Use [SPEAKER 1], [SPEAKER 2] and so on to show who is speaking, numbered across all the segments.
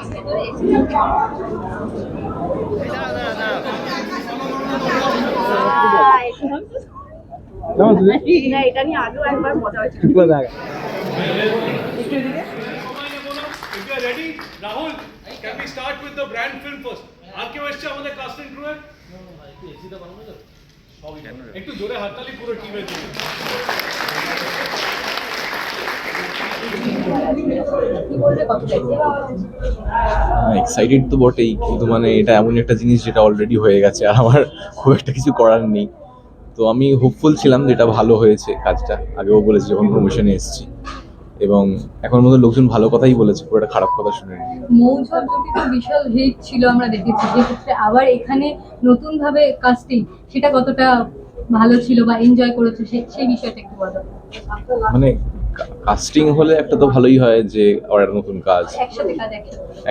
[SPEAKER 1] এটা
[SPEAKER 2] ready, Rahul, can we start with the brand film? আর কেউ এসছে আমাদের কাস্টিং একটু জোরে হাততালি পুরো টিমের জন্য
[SPEAKER 3] এক্সাইটেড তো বটেই কিন্তু মানে এটা এমন একটা জিনিস যেটা অলরেডি হয়ে গেছে আর আমার খুব একটা কিছু করার নেই। তো আমি হোপফুল ছিলাম যে এটা ভালো হয়েছে কাজটা। আগেও বলেছি যখন প্রমোশনে এসেছি। এবং এখন মতো লোকজন ভালো কথাই বলেছে একটা খারাপ কথা
[SPEAKER 4] শুনে জুটি তো বিশাল হিট ছিল আমরা দেখেছি সেক্ষেত্রে আবার এখানে নতুন ভাবে কাস্টিং সেটা কতটা ভালো ছিল বা এনজয় করেছ সেই বিষয়টা একটু বলো।
[SPEAKER 3] মানে কাস্টিং হলে একটা তো ভালোই হয় যে আর একটা নতুন কাজ।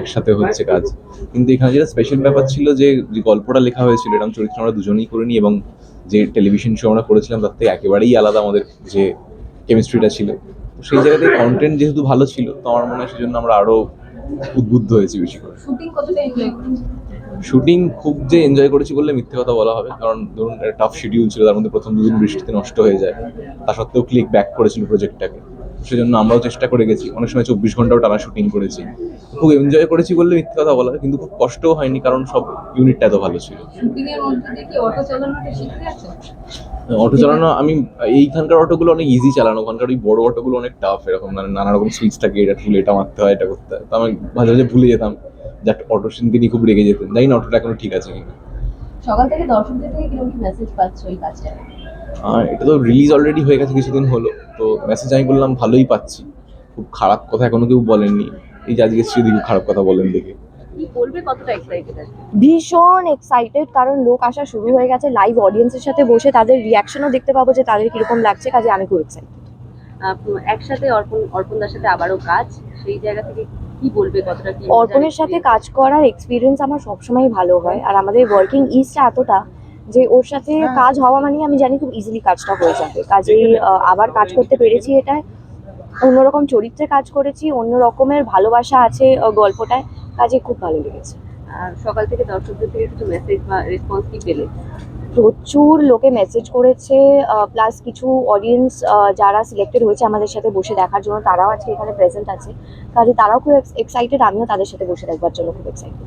[SPEAKER 4] একসাথে
[SPEAKER 3] হচ্ছে কাজ। কিন্তু এখানে যেটা স্পেশাল ব্যাপার ছিল যে যে গল্পটা লেখা হয়েছিল এরকম চরিত্র আমরা দুজনেই করিনি এবং যে টেলিভিশন শো আমরা করেছিলাম তার থেকে একেবারেই আলাদা আমাদের যে কেমিস্ট্রিটা ছিল। তো সেই জায়গাতে কন্টেন্ট যেহেতু ভালো ছিল তো আমার মনে হয় সেজন্য আমরা আরও উদ্বুদ্ধ হয়েছি বেশি করে।
[SPEAKER 4] শুটিং
[SPEAKER 3] খুব যে এনজয় করেছি বললে মিথ্যে কথা বলা হবে। কারণ ধরুন একটা টাফ শিডিউল ছিল তার মধ্যে প্রথম দুদিন বৃষ্টিতে নষ্ট হয়ে যায়। তা সত্ত্বেও ক্লিক ব্যাক করেছিল প্রজেক্টটাকে সেজন্য আমরাও চেষ্টা করে গেছি। অনেক সময় চব্বিশ ঘন্টাও টানা শুটিং করেছি। খুব এনজয় করেছি বললে মিথ্যে কথা বলা হয় কিন্তু খুব কষ্টও হয়নি কারণ সব ইউনিটটা এত ভালো ছিল।
[SPEAKER 4] অটো
[SPEAKER 3] চালানো আমি এইখানকার অটোগুলো অনেক ইজি চালানো। ওখানকার ওই বড় অটোগুলো অনেক টাফ এরকম মানে নানা রকম সুইচ থাকে এটা তুলে এটা মারতে হয় এটা করতে হয়। তো আমি মাঝে মাঝে ভুলে যেতাম। যে অটো তিনি খুব রেগে যেতেন। জানি না অটোটা এখনও ঠিক আছে কিনা।
[SPEAKER 1] সকাল থেকে দর্শকদের থেকে কীরকম কি মেসেজ পাচ্ছ এই কাজটা?
[SPEAKER 3] আর এটা তো রিলিজ অলরেডি হয়ে গেছে কিছুদিন হলো তো মেসেজ আমি বললাম ভালোই পাচ্ছি। খুব খারাপ কথা এখনও কেউ বলেননি। এই যে আজকে শ্রীদি খারাপ কথা বলেন দেখে।
[SPEAKER 5] ভীষণ এক্সাইটেড কারণ লোক আসা শুরু হয়ে গেছে লাইভ অডিয়েন্সের সাথে বসে তাদের রিয়াকশনও দেখতে পাবো যে তাদের কীরকম লাগছে কাজে আমি খুব এক্সাইটেড
[SPEAKER 1] একসাথে অর্পণ অর্পণদার সাথে আবারও কাজ সেই জায়গা থেকে কি বলবে কতটা কি
[SPEAKER 5] অর্পণের সাথে কাজ করার এক্সপিরিয়েন্স আমার সবসময় ভালো হয় আর আমাদের ওয়ার্কিং ইজটা এতটা যে ওর সাথে কাজ হওয়া মানে আমি জানি খুব ইজিলি কাজটা হয়ে যাবে। কাজেই আবার কাজ করতে পেরেছি এটায়। অন্যরকম চরিত্রে কাজ করেছি অন্য রকমের ভালোবাসা আছে গল্পটায়। কাজে খুব ভালো লেগেছে।
[SPEAKER 1] আর সকাল থেকে দর্শকদের থেকে কিছু মেসেজ বা রেসপন্স কি পেলে?
[SPEAKER 5] প্রচুর লোকে মেসেজ করেছে প্লাস কিছু অডিয়েন্স যারা সিলেক্টেড হয়েছে আমাদের সাথে বসে দেখার জন্য তারাও আজকে এখানে প্রেজেন্ট আছে। কাজে তারাও খুব এক্সাইটেড আমিও তাদের সাথে বসে দেখবার জন্য খুব এক্সাইটেড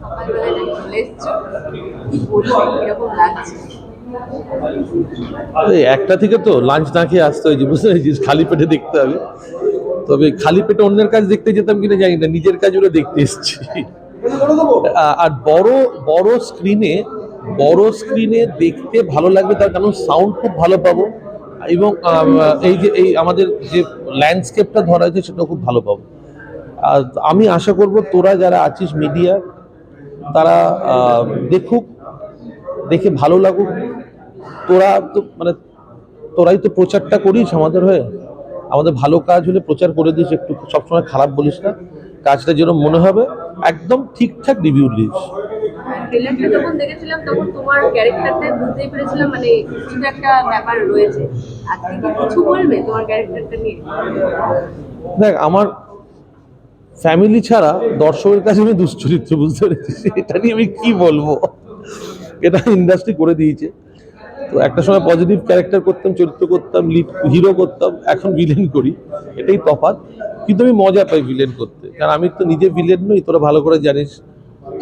[SPEAKER 6] একটা থেকে তো লাঞ্চ না খেয়ে আসতে হয়েছে বুঝতে পেরেছিস? খালি পেটে দেখতে হবে। তবে খালি পেটে অন্যের কাজ দেখতে যেতাম কিনা জানি না নিজের কাজগুলো দেখতে এসছি। আর বড় বড় স্ক্রিনে বড় স্ক্রিনে দেখতে ভালো লাগবে, তার কারণ সাউন্ড খুব ভালো পাবো। এবং এই যে, এই আমাদের যে ল্যান্ডস্কেপটা ধরা হয়েছে সেটা খুব ভালো পাবো। আর আমি আশা করব তোরা যারা আছিস মিডিয়া তারা দেখুক, দেখে ভালো লাগুক। তোরা তো মানে তোরাই তো প্রচারটা করিস আমাদের হয়ে। আমাদের ভালো কাজ হলে প্রচার করে দিস, একটু সবসময় খারাপ বলিস না। কাজটা যেরকম মনে হবে, একদম ঠিকঠাক রিভিউ দিস।
[SPEAKER 1] ট্রেলারটা যখন দেখেছিলাম, তখন তোমার ক্যারেক্টারটা বুঝতেই পেরেছিলাম মানে কিছু একটা ব্যাপার রয়েছে। আজকে কি কিছু বলবে তোমার ক্যারেক্টারটা নিয়ে?
[SPEAKER 6] দেখ, আমার ফ্যামিলি ছাড়া দর্শকের কাছে আমি দুশ্চরিত্র বুঝতে পেরেছিস এটা নিয়ে আমি কি বলব? এটা ইন্ডাস্ট্রি করে দিয়েছে। তো একটা সময় পজিটিভ ক্যারেক্টার করতাম, চরিত্র করতাম লিড হিরো করতাম, এখন ভিলেন করি, এটাই তফাৎ। কিন্তু আমি মজা পাই ভিলেন করতে, কারণ আমি তো নিজে ভিলেন নই, তোরা ভালো করে জানিস।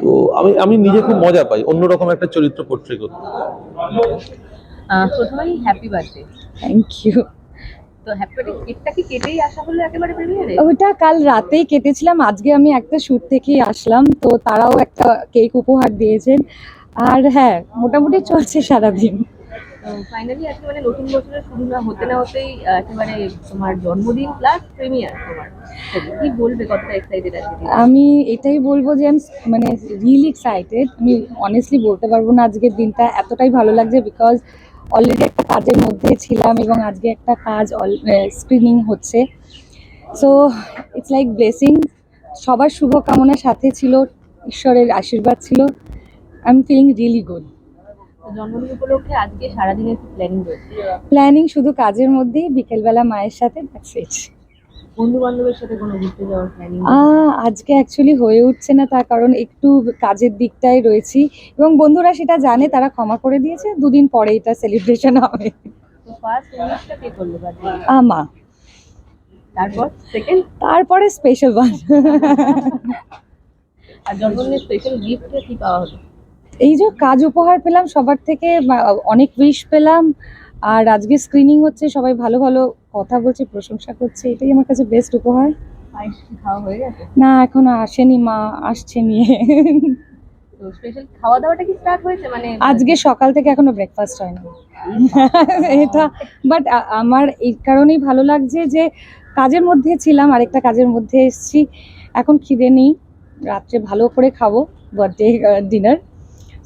[SPEAKER 6] তো আমি আমি নিজে খুব মজা পাই অন্যরকম একটা চরিত্র পোট্রে করতে।
[SPEAKER 1] প্রথমেই হ্যাপি বার্থডে
[SPEAKER 4] থ্যাংক ইউ
[SPEAKER 1] তো হ্যাপি কেকটা কি কেটেই আসা হলো একেবারে প্রিমিয়ারে
[SPEAKER 4] ওটা কাল রাতেই কেটেছিলাম আজকে আমি একটা শুট থেকেই আসলাম তো তারাও একটা কেক উপহার দিয়েছেন। আর হ্যাঁ মোটামুটি চলছে সারাদিন।
[SPEAKER 1] ফাইনালি আজকে মানে নতুন বছরের শুরু না হতে না হতেই একেবারে তোমার জন্মদিন প্লাস প্রিমিয়ার তোমার। কি বলবে, কতটা এক্সাইটেড আজকে
[SPEAKER 4] আমি এটাই বলব যে, আমি মানে রিয়েলি এক্সাইটেড আমি অনেস্টলি বলতে পারব না আজকের দিনটা এতটাই ভালো লাগছে বিকজ অলরেডি একটা কাজের মধ্যে ছিলাম এবং আজকে একটা কাজ স্ক্রিনিং হচ্ছে। সো ইটস লাইক ব্লেসিং সবার শুভকামনার সাথে ছিল, ঈশ্বরের আশীর্বাদ ছিল। I am feeling really good
[SPEAKER 1] জন্মদিন উপলক্ষে আজকে সারাদিনের প্ল্যানিং রয়েছে?
[SPEAKER 4] প্ল্যানিং শুধু কাজের মধ্যেই বিকেলবেলা মায়ের সাথে দ্যাটস ইট
[SPEAKER 1] বন্ধু বান্ধবের সাথে কোনো ঘুরতে যাওয়ার প্ল্যানিং
[SPEAKER 4] আজকে অ্যাকচুয়ালি হয়ে উঠছে না তার কারণ একটু কাজের দিকটাই রয়েছি। এবং বন্ধুরা সেটা জানে তারা ক্ষমা করে দিয়েছে দুদিন পরে এটা সেলিব্রেশন হবে।
[SPEAKER 1] তো ফার্স্ট উইশটা কে করল
[SPEAKER 4] আমা
[SPEAKER 1] তারপর সেকেন্ড
[SPEAKER 4] তারপরে স্পেশাল ওয়ান
[SPEAKER 1] আর জন্মদিনের স্পেশাল গিফট কি পাওয়া হলো?
[SPEAKER 4] এই যে কাজ উপহার পেলাম সবার থেকে অনেক উইশ পেলাম আর আজকে স্ক্রিনিং হচ্ছে সবাই ভালো ভালো কথা বলছে প্রশংসা করছে এটাই আমার কাছে বেস্ট উপহার। না এখনও আসেনি মা আসছে নিয়ে।
[SPEAKER 1] খাওয়া দাওয়াটা কি স্টার্ট হয়েছে? মানে
[SPEAKER 4] আজকে সকাল থেকে এখনও ব্রেকফাস্ট হয়নি। এটা বাট আমার এই কারণেই ভালো লাগছে যে কাজের মধ্যে ছিলাম আরেকটা কাজের মধ্যে এসেছি। এখন খিদে নেই রাত্রে ভালো করে খাব birthday dinner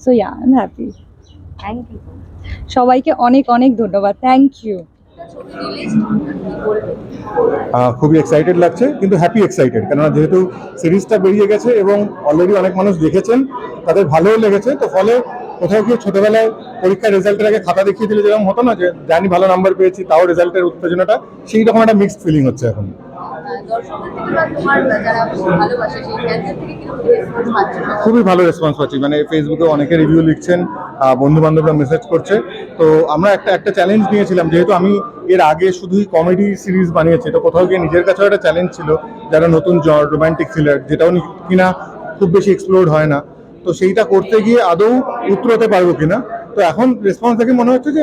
[SPEAKER 4] so yeah I am happy
[SPEAKER 1] thank you
[SPEAKER 4] সবাইকে অনেক অনেক ধন্যবাদ। থ্যাংক ইউ
[SPEAKER 7] খুবই এক্সাইটেড লাগছে কিন্তু হ্যাপি এক্সাইটেড কেননা যেহেতু সিরিজটা বেরিয়ে গেছে এবং অলরেডি অনেক মানুষ দেখেছেন তাদের ভালোও লেগেছে তো ফলে কোথাও গিয়ে ছোটবেলায় পরীক্ষার রেজাল্টের আগে খাতা দেখিয়ে দিলে যেরকম হতো না যে জানি ভালো নাম্বার পেয়েছি তাও রেজাল্টের উত্তেজনাটা সেই রকম একটা মিক্সড ফিলিং হচ্ছে এখন। খুবই ভালো রেসপন্স পাচ্ছি। মানে ফেসবুকে অনেকে রিভিউ লিখছেন বন্ধু বান্ধবরা মেসেজ করছে। তো আমরা একটা একটা চ্যালেঞ্জ নিয়েছিলাম, যেহেতু আমি এর আগে শুধুই কমেডি সিরিজ বানিয়েছি, তো কোথাও গিয়ে নিজের কাছেও একটা চ্যালেঞ্জ ছিল, যারা নতুন রোমান্টিক থ্রিলার যেটাও কিনা খুব বেশি এক্সপ্লোর হয় না। তো সেইটা করতে গিয়ে আদৌ উত্তরতে পারব কিনা? তো এখন রেসপন্স দেখে মনে হচ্ছে যে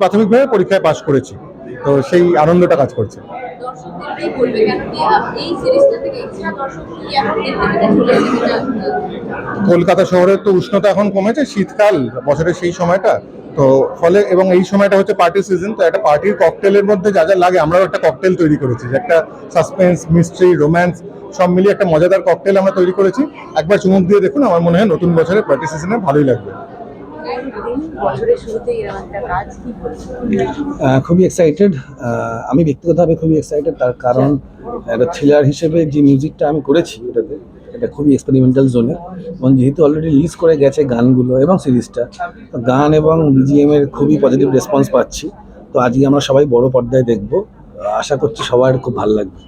[SPEAKER 7] প্রাথমিকভাবে পরীক্ষায় পাশ করেছি। তো সেই আনন্দটা কাজ করছে।
[SPEAKER 1] দর্শকদের কি বলবে কেন কি এই সিরিজটা থেকে এক্সট্রা দর্শক কি এখন দেখতে
[SPEAKER 7] কলকাতা শহরের তো উষ্ণতা এখন কমেছে, শীতকাল, বছরের সেই সময়টা। তো ফলে এবং এই সময়টা হচ্ছে পার্টি সিজন তো একটা পার্টির ককটেলের মধ্যে যা যা লাগে, আমরাও একটা ককটেল তৈরি করেছি। যে একটা সাসপেন্স মিস্ট্রি রোম্যান্স সব মিলিয়ে একটা মজাদার ককটেল আমরা তৈরি করেছি। একবার চুমুক দিয়ে দেখুন, আমার মনে হয় নতুন বছরের পার্টি সিজনে ভালোই লাগবে।
[SPEAKER 8] খুবই এক্সাইটেড আমি ব্যক্তিগতভাবে খুবই এক্সাইটেড তার কারণ একটা থ্রিলার হিসেবে যে মিউজিকটা আমি করেছি এটাতে, এটা খুবই এক্সপেরিমেন্টাল জোনে এবং যেহেতু অলরেডি রিলিজ করে গেছে গানগুলো এবং সিরিজটা গান এবং বিজিএম এর খুবই পজিটিভ রেসপন্স পাচ্ছি। তো আজকে আমরা সবাই বড় পর্দায় দেখব। আশা করছি সবার খুব ভালো লাগবে।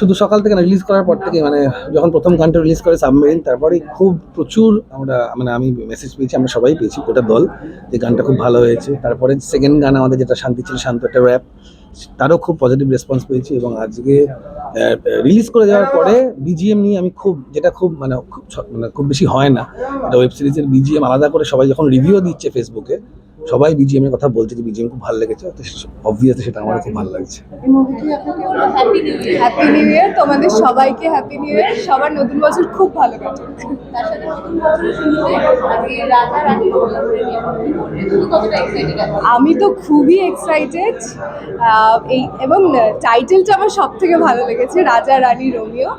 [SPEAKER 8] শুধু সকাল থেকে না রিলিজ করার পর থেকে মানে যখন প্রথম গানটা রিলিজ করে সাবমেরিন, তারপরে খুব প্রচুর আমরা মানে আমি মেসেজ পেয়েছি, আমরা সবাই পেয়েছি গোটা দল, যে গানটা খুব ভালো হয়েছে। তারপরে সেকেন্ড গান আমাদের যেটা শান্তি ছিল, শান্ত একটা র্যাপ তারও খুব পজিটিভ রেসপন্স পেয়েছি এবং আজকে রিলিজ করে যাওয়ার পরে বিজিএম নিয়ে আমি খুব, যেটা খুব মানে খুব মানে খুব বেশি হয় না। একটা ওয়েব সিরিজের বিজিএম আলাদা করে সবাই যখন রিভিউ দিচ্ছে ফেসবুকে সবাই বিজিএম এর কথা বলছে যে বিজিএম খুব ভালো লেগেছে অবভিয়াসলি সেটা আমার খুব ভালো লাগছে।
[SPEAKER 1] Happy new year
[SPEAKER 9] happy new year তোমাদের সবাইকে হ্যাপি নিউ ইয়ার সবার নতুন বছর খুব ভালো কাটুক।
[SPEAKER 1] তার সাথে নতুন
[SPEAKER 9] আমি তো খুবই এক্সাইটেড এই এবং টাইটেলটা আমার সব থেকে ভালো লেগেছে রাজা রানী রোমিও।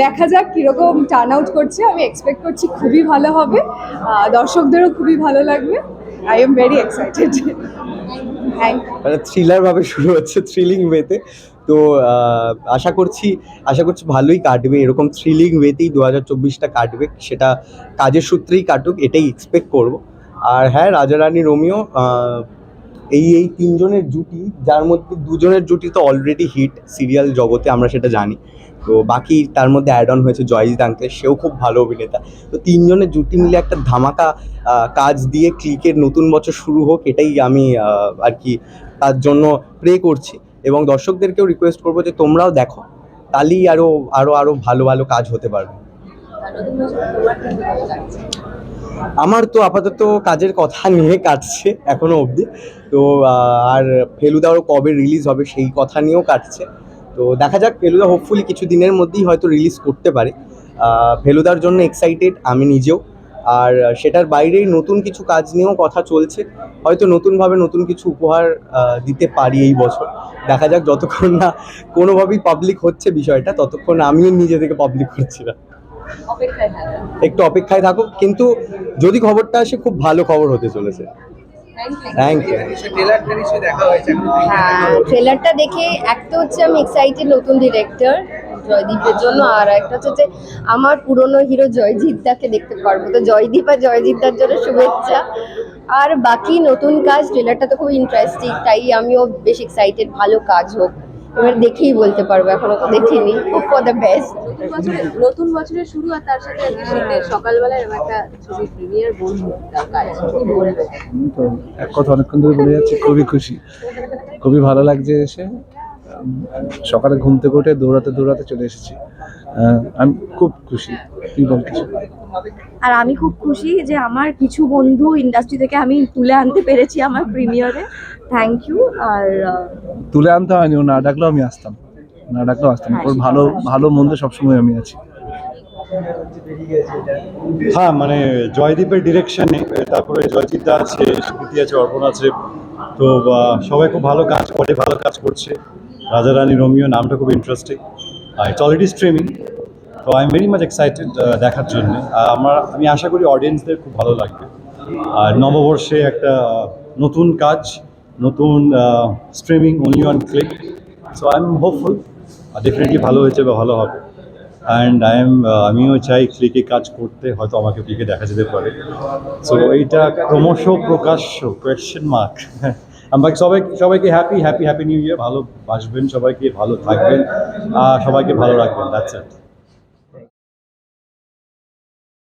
[SPEAKER 9] দেখা যাক কীরকম টার্ন আউট করছে। আমি এক্সপেক্ট করছি খুবই ভালো হবে। দর্শকদেরও খুবই ভালো লাগবে। আই এম ভেরি এক্সাইটেড
[SPEAKER 10] মানে থ্রিলার ভাবে শুরু হচ্ছে থ্রিলিং ওয়েতে তো। আশা করছি আশা করছি ভালোই কাটবে। এরকম থ্রিলিং ওয়েতেই দু হাজার চব্বিশটা কাটবে। সেটা কাজের সূত্রেই কাটুক, এটাই এক্সপেক্ট করব। আর হ্যাঁ রাজা রানী রোমিও এই এই তিনজনের জুটি, যার মধ্যে দুজনের জুটি তো অলরেডি হিট সিরিয়াল জগতে, আমরা সেটা জানি। তো বাকি তার মধ্যে অ্যাড অন হয়েছে জয়জিৎ আঙ্কেল সেও খুব ভালো অভিনেতা। তো তিনজনের জুটি মিলে একটা ধামাকা কাজ দিয়ে ক্লিকের নতুন বছর শুরু হোক, এটাই আমি আর কি তার জন্য প্রে করছি। এবং দর্শকদেরকেও রিকোয়েস্ট করব যে তোমরাও দেখো, তাহলেই আরও আরও আরও ভালো ভালো কাজ হতে পারবে। আমার তো আপাতত কাজের কথা নিয়ে কাটছে এখনও অবধি। তো আর ফেলুদাও কবে রিলিজ হবে সেই কথা নিয়েও কাটছে। তো দেখা যাক ফেলুদা হোপফুলি কিছু দিনের মধ্যেই হয়তো রিলিজ করতে পারে। ফেলুদার জন্য এক্সাইটেড আমি নিজেও। আর সেটার বাইরেই নতুন কিছু কাজ নিয়েও কথা চলছে। হয়তো নতুনভাবে নতুন কিছু উপহার দিতে পারি এই বছর। দেখা যাক যতক্ষণ না কোনোভাবেই পাবলিক হচ্ছে বিষয়টা ততক্ষণ আমিও নিজে থেকে পাবলিক করছি না। একটু অপেক্ষায় থাকো কিন্তু যদি খবরটা আসে খুব ভালো খবর হতে চলেছে।
[SPEAKER 1] থ্যাংক ইউ
[SPEAKER 11] হ্যাঁ ট্রেলারটা দেখে একটা হচ্ছে আমি এক্সাইটেড নতুন ডিরেক্টর জয়দীপের জন্য আর একটা হচ্ছে যে আমার পুরনো হিরো জয়জিৎ দাকে দেখতে পারব। তো জয়দীপ আর জয়জিৎ দার জন্য শুভেচ্ছা। আর বাকি নতুন কাজ ট্রেলারটা তো খুব ইন্টারেস্টিং তাই আমিও বেশ এক্সাইটেড ভালো কাজ হোক। এবার দেখেই বলতে পারব এখনও তো দেখিনি। হোপ ফর দ্য বেস্ট
[SPEAKER 1] নতুন বছরের নতুন বছরের শুরু আর তার সাথে আজকে শীতের সকালবেলায় এরকম একটা ছবি প্রিমিয়ার বন্ধু
[SPEAKER 12] এক কথা অনেকক্ষণ ধরে বলে যাচ্ছে খুবই খুশি। খুবই ভালো লাগছে এসে। সকালে ঘুম থেকে উঠে দৌড়াতে দৌড়াতে চলে এসেছি। আমি খুব খুশি। তুই বল কিছু।
[SPEAKER 5] আর আমি খুব খুশি যে আমার কিছু বন্ধু ইন্ডাস্ট্রি থেকে আমি তুলে আনতে পেরেছি আমার প্রিমিয়ারে থ্যাংক ইউ আর
[SPEAKER 12] তুলে আনতে হয়নি ও না ডাকলেও আমি আসতাম। না ডাকলেও আসতাম ওর ভালো ভালো মন্দ সবসময় আমি আছি।
[SPEAKER 13] হ্যাঁ মানে জয়দীপের ডিরেকশনে তারপরে জয়জিৎ দা আছে স্মৃতি আছে অর্পণ আছে। তো সবাই খুব ভালো কাজ করে ভালো কাজ করছে। রাজা রানী রোমিও নামটা খুব ইন্টারেস্টিং ইটস অলরেডি স্ট্রিমিং তো I am very much excited দেখার জন্য। আমার, আমি আশা করি অডিয়েন্সদের খুব ভালো লাগবে। আর নববর্ষে একটা নতুন কাজ, নতুন streaming only on Klikk so I am hopeful definitely ভালো হয়েছে বা ভালো হবে। অ্যান্ড আই এম আমিও চাই ক্লিকে কাজ করতে, হয়তো আমাকে ক্লিকে দেখা যেতে পারে। সো এইটা ক্রমশ প্রকাশ্য কোয়েশ্চেন মার্ক আমাকে সবাই সবাইকে happy happy happy new year ভালো বাসবেন, সবাইকে ভালো থাকবেন আর সবাইকে ভালো রাখবেন দ্যাটস ইট